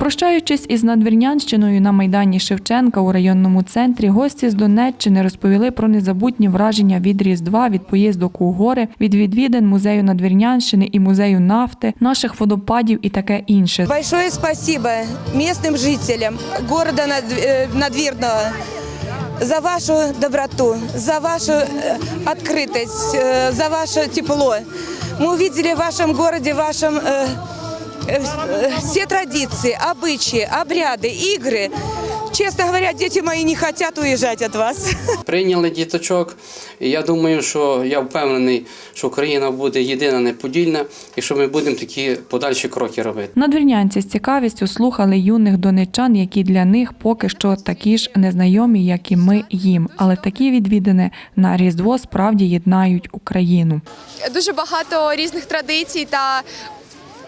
Прощаючись із надвірнянщиною на майдані Шевченка у районному центрі, гості з Донеччини розповіли про незабутні враження від Різдва, від поїздок у гори, від відвідин музею Надвірнянщини і музею нафти, наших водопадів і таке інше. Большое спасибо местным жителям города Над- э, Надвирного за вашу доброту, за вашу э, открытость, э, за ваше тепло. Мы увидели в вашем городе, в вашем э, э, э, все традиции, обычаи, обряды, игры. Честно говоря, дети мои не хотят уезжать от вас. Прийняли діточок, і я думаю, що я впевнений, що Україна буде єдина, неподільна, і що ми будемо такі подальші кроки робити. Надвірнянці з цікавістю слухали юних донеччан, які для них поки що такі ж незнайомі, як і ми їм. Але такі відвідини на Різдво справді єднають Україну. дуже багато різних традицій та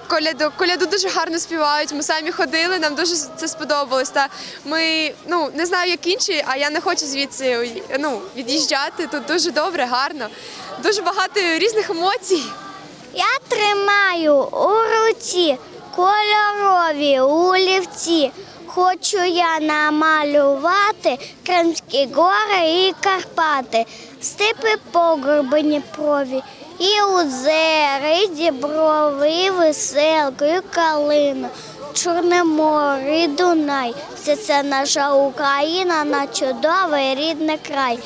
коляду, коляду дуже гарно співають. Ми самі ходили, нам дуже це сподобалось. Та ми ну не знаю, як інші, а я не хочу звідси ну, від'їжджати. Тут дуже добре, гарно, дуже багато різних емоцій. Я тримаю у руці кольорові олівці. Хочу я намалювати Кримські гори і Карпати, степи погорби Дніпрові, і озери, діброви, і веселку, і калину, Чорне море, і Дунай. Все це наша Україна, на чудовий рідний край.